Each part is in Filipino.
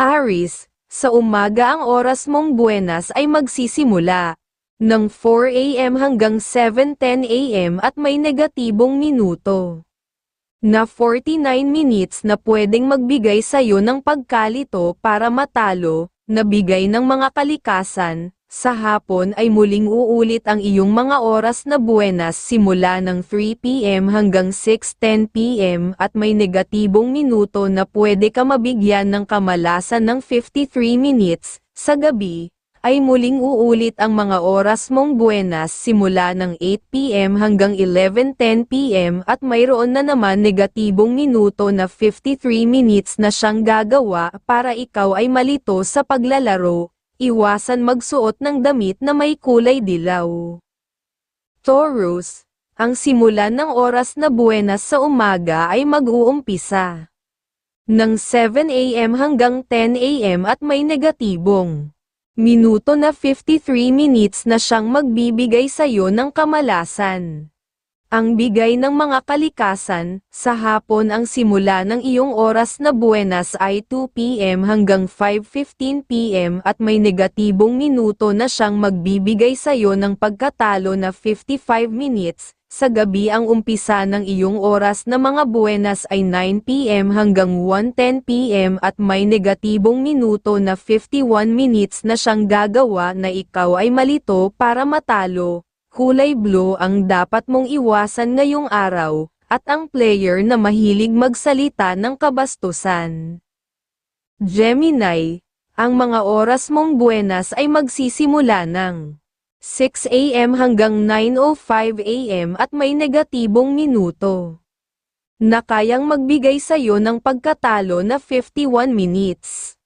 Aris, sa umaga ang oras mong buenas ay magsisimula ng 4 a.m. hanggang 7.10 a.m. at may negatibong minuto na 49 minutes na pwedeng magbigay sa'yo ng pagkalito para matalo, na bigay ng mga kalikasan, sa hapon ay muling uulit ang iyong mga oras na buenas simula ng 3pm hanggang 6.10pm at may negatibong minuto na pwede ka mabigyan ng kamalasan ng 53 minutes, sa gabi, ay muling uulit ang mga oras mong buenas simula ng 8pm hanggang 11.10pm at mayroon na naman negatibong minuto na 53 minutes na siyang gagawa para ikaw ay malito sa paglalaro, iwasan magsuot ng damit na may kulay dilaw. Taurus, ang simulan ng oras na buenas sa umaga ay mag-uumpisa ng 7 a.m. hanggang 10 a.m. at may negatibong minuto na 53 minutes na siyang magbibigay sa iyo ng kamalasan. Ang bigay ng mga kalikasan, sa hapon ang simula ng iyong oras na buenas ay 2pm hanggang 5.15pm at may negatibong minuto na siyang magbibigay sa iyo ng pagkatalo na 55 minutes, sa gabi ang umpisa ng iyong oras na mga buenas ay 9pm hanggang 1.10pm at may negatibong minuto na 51 minutes na siyang gagawa na ikaw ay malito para matalo. Kulay blue ang dapat mong iwasan ngayong araw, at ang player na mahilig magsalita ng kabastusan. Gemini, ang mga oras mong buenas ay magsisimula ng 6 a.m. hanggang 9.05 a.m. at may negatibong minuto na kayang magbigay sa iyo ng pagkatalo na 51 minutes.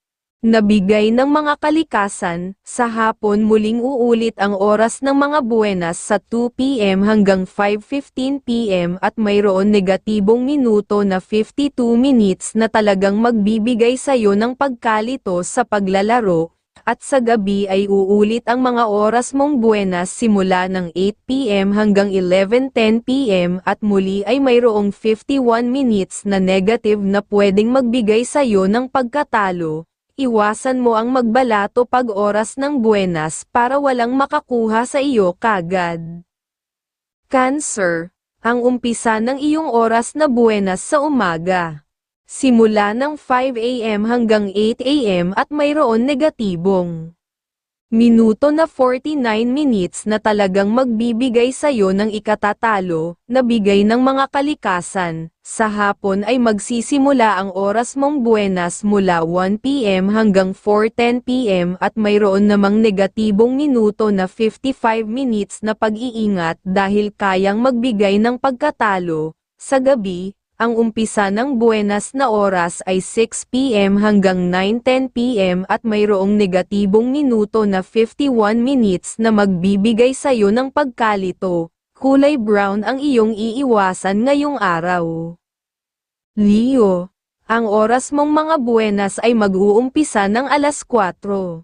Nabigay ng mga kalikasan, sa hapon muling uulit ang oras ng mga buenas sa 2pm hanggang 5.15pm at mayroon negatibong minuto na 52 minutes na talagang magbibigay sa iyo ng pagkalito sa paglalaro, at sa gabi ay uulit ang mga oras mong buenas simula ng 8pm hanggang 11.10pm at muli ay mayroong 51 minutes na negative na pwedeng magbigay sa iyo ng pagkatalo iwasan mo ang magbalato pag oras ng buenas para walang makakuha sa iyo kagad. Cancer, ang umpisa ng iyong oras na buenas sa umaga. Simula ng 5 a.m. hanggang 8 a.m. at mayroon negatibong minuto na 49 minutes na talagang magbibigay sa iyo ng ikatatalo, na bigay ng mga kalikasan. Sa hapon ay magsisimula ang oras mong buenas mula 1pm hanggang 4.10pm at mayroon namang negatibong minuto na 55 minutes na pag-iingat dahil kayang magbigay ng pagkatalo. Sa gabi, ang umpisa ng buenas na oras ay 6pm hanggang 9.10pm at mayroong negatibong minuto na 51 minutes na magbibigay sa iyo ng pagkalito. Kulay brown ang iyong iiwasan ngayong araw. Leo, ang oras mong mga buenas ay mag-uumpisa ng alas 4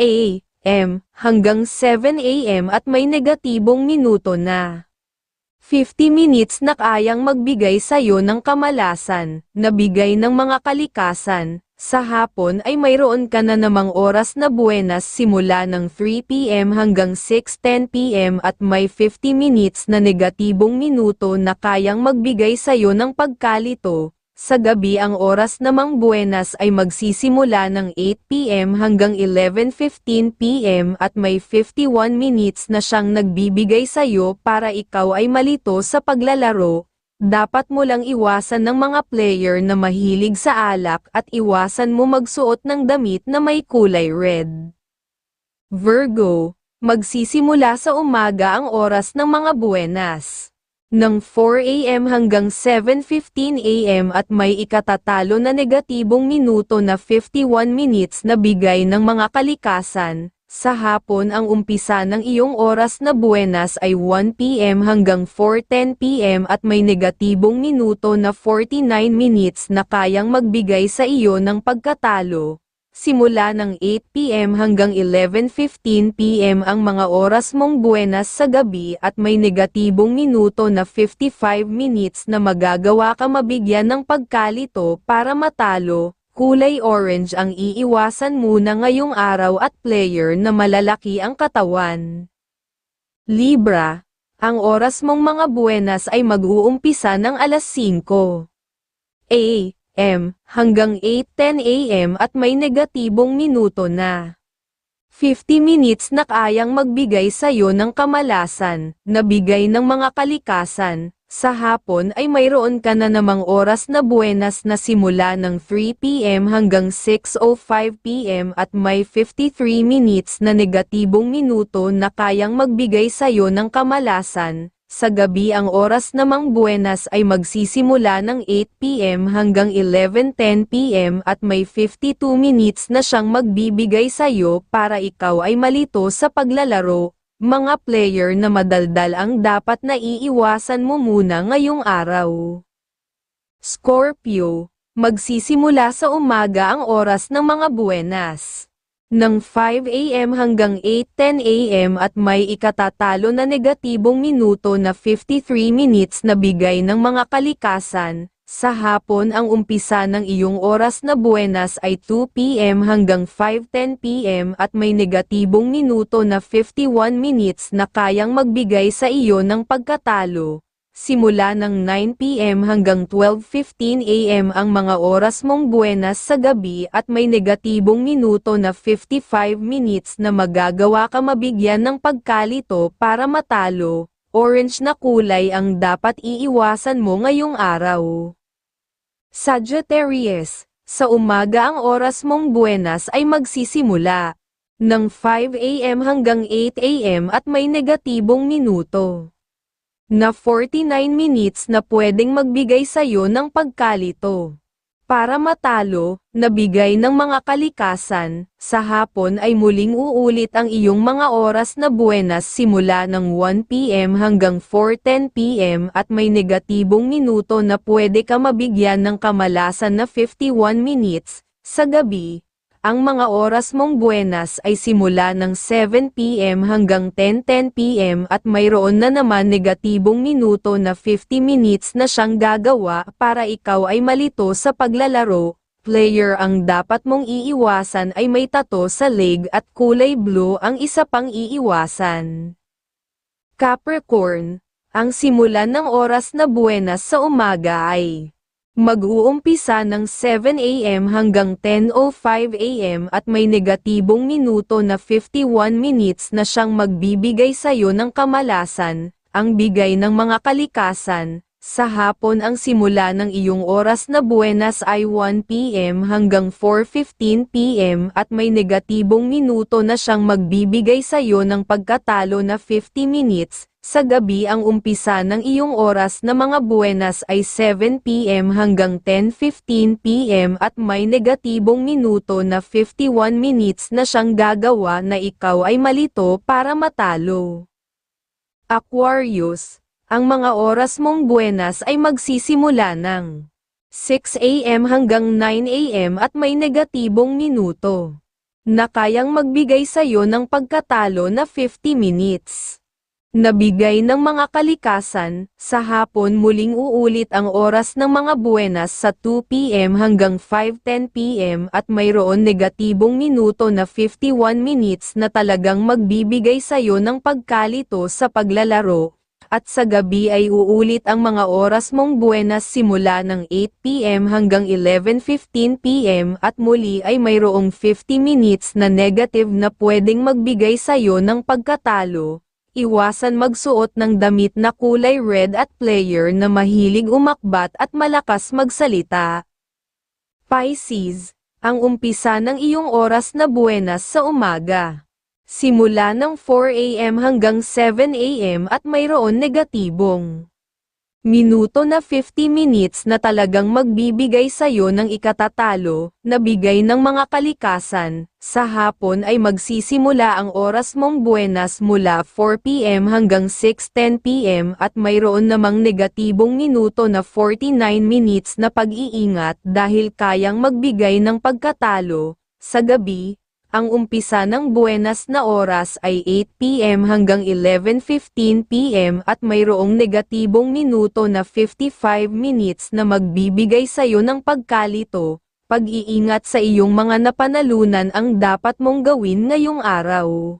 a.m. hanggang 7 a.m. at may negatibong minuto na 50 minutes na kayang magbigay sa iyo ng kamalasan, na bigay ng mga kalikasan, sa hapon ay mayroon ka na namang oras na buenas simula ng 3pm hanggang 6.10pm at may 50 minutes na negatibong minuto na kayang magbigay sa iyo ng pagkalito, sa gabi ang oras namang buenas ay magsisimula ng 8pm hanggang 11.15pm at may 51 minutes na siyang nagbibigay sa iyo para ikaw ay malito sa paglalaro. Dapat mo lang iwasan ng mga player na mahilig sa alak at iwasan mo magsuot ng damit na may kulay red. Virgo, magsisimula sa umaga ang oras ng mga buenas ng 4am hanggang 7.15am at may ikatatalo na negatibong minuto na 51 minutes na bigay ng mga kalikasan. Sa hapon ang umpisa ng iyong oras na buenas ay 1pm hanggang 4.10pm at may negatibong minuto na 49 minutes na kayang magbigay sa iyo ng pagkatalo. Simula ng 8pm hanggang 11.15pm ang mga oras mong buenas sa gabi at may negatibong minuto na 55 minutes na magagawa ka mabigyan ng pagkalito para matalo. kulay orange ang iiwasan muna ngayong araw at player na malalaki ang katawan. Libra, ang oras mong mga buenas ay mag-uumpisa ng alas 5 a.m. hanggang 8.10 a.m. at may negatibong minuto na. 50 minutes na kayang magbigay sa'yo ng kamalasan, na bigay ng mga kalikasan, sa hapon ay mayroon ka na namang oras na buenas na simula ng 3pm hanggang 6.05pm at may 53 minutes na negatibong minuto na kayang magbigay sa'yo ng kamalasan. Sa gabi ang oras namang buenas ay magsisimula ng 8pm hanggang 11.10pm at may 52 minutes na siyang magbibigay sa'yo para ikaw ay malito sa paglalaro, mga player na madaldal ang dapat na iiwasan mo muna ngayong araw. Scorpio, magsisimula sa umaga ang oras ng mga buenas. Ng 5 a.m. hanggang 8.10 a.m. at may ikatatalo na negatibong minuto na 53 minutes na bigay ng mga kalikasan, sa hapon ang umpisa ng iyong oras na buenas ay 2 p.m. hanggang 5.10 p.m. at may negatibong minuto na 51 minutes na kayang magbigay sa iyo ng pagkatalo. Simula ng 9 p.m. hanggang 12.15 a.m. ang mga oras mong buenas sa gabi at may negatibong minuto na 55 minutes na magagawa ka mabigyan ng pagkalito para matalo. Orange na kulay ang dapat iiwasan mo ngayong araw. Sagittarius, sa umaga ang oras mong buenas ay magsisimula ng 5 a.m. hanggang 8 a.m. at may negatibong minuto na 49 minutes na pwedeng magbigay sa'yo ng pagkalito. Para matalo, nabigay ng mga kalikasan, sa hapon ay muling uulit ang iyong mga oras na buenas simula ng 1pm hanggang 4.10pm at may negatibong minuto na pwede ka mabigyan ng kamalasan na 51 minutes, sa gabi, ang mga oras mong buenas ay simula ng 7pm hanggang 10.10pm at mayroon na naman negatibong minuto na 50 minutes na siyang gagawa para ikaw ay malito sa paglalaro. Player ang dapat mong iiwasan ay may tato sa leg at kulay blue ang isa pang iiwasan. Capricorn, ang simulan ng oras na buenas sa umaga ay Mag-uumpisa ng 7 a.m. hanggang 10.05 a.m. at may negatibong minuto na 51 minutes na siyang magbibigay sa'yo ng kamalasan, ang bigay ng mga kalikasan. Sa hapon ang simula ng iyong oras na buenas ay 1 p.m. hanggang 4.15 p.m. at may negatibong minuto na siyang magbibigay sa'yo ng pagkatalo na 50 minutes, sa gabi ang umpisa ng iyong oras na mga buenas ay 7pm hanggang 10.15pm at may negatibong minuto na 51 minutes na siyang gagawa na ikaw ay malito para matalo. Aquarius, ang mga oras mong buenas ay magsisimula ng 6am hanggang 9am at may negatibong minuto na kayang magbigay sa'yo ng pagkatalo na 50 minutes. Nabigay ng mga kalikasan, sa hapon muling uulit ang oras ng mga buenas sa 2pm hanggang 5.10pm at mayroon negatibong minuto na 51 minutes na talagang magbibigay sayo ng pagkalito sa paglalaro, at sa gabi ay uulit ang mga oras mong buenas simula ng 8pm hanggang 11.15pm at muli ay mayroong 50 minutes na negative na pwedeng magbigay sayo ng pagkatalo iwasan magsuot ng damit na kulay red at player na mahilig umakbat at malakas magsalita. Pisces, ang umpisa ng iyong oras na buenas sa umaga. Simula ng 4 a.m. hanggang 7 a.m. at mayroon negatibong minuto na 50 minutes na talagang magbibigay sa'yo ng ikatatalo, na bigay ng mga kalikasan, sa hapon ay magsisimula ang oras mong buenas mula 4pm hanggang 6.10pm at mayroon namang negatibong minuto na 49 minutes na pag-iingat dahil kayang magbigay ng pagkatalo, sa gabi, ang umpisa ng buenas na oras ay 8pm hanggang 11.15pm at mayroong negatibong minuto na 55 minutes na magbibigay sayo ng pagkalito. Pag-iingat sa iyong mga napanalunan ang dapat mong gawin ngayong araw.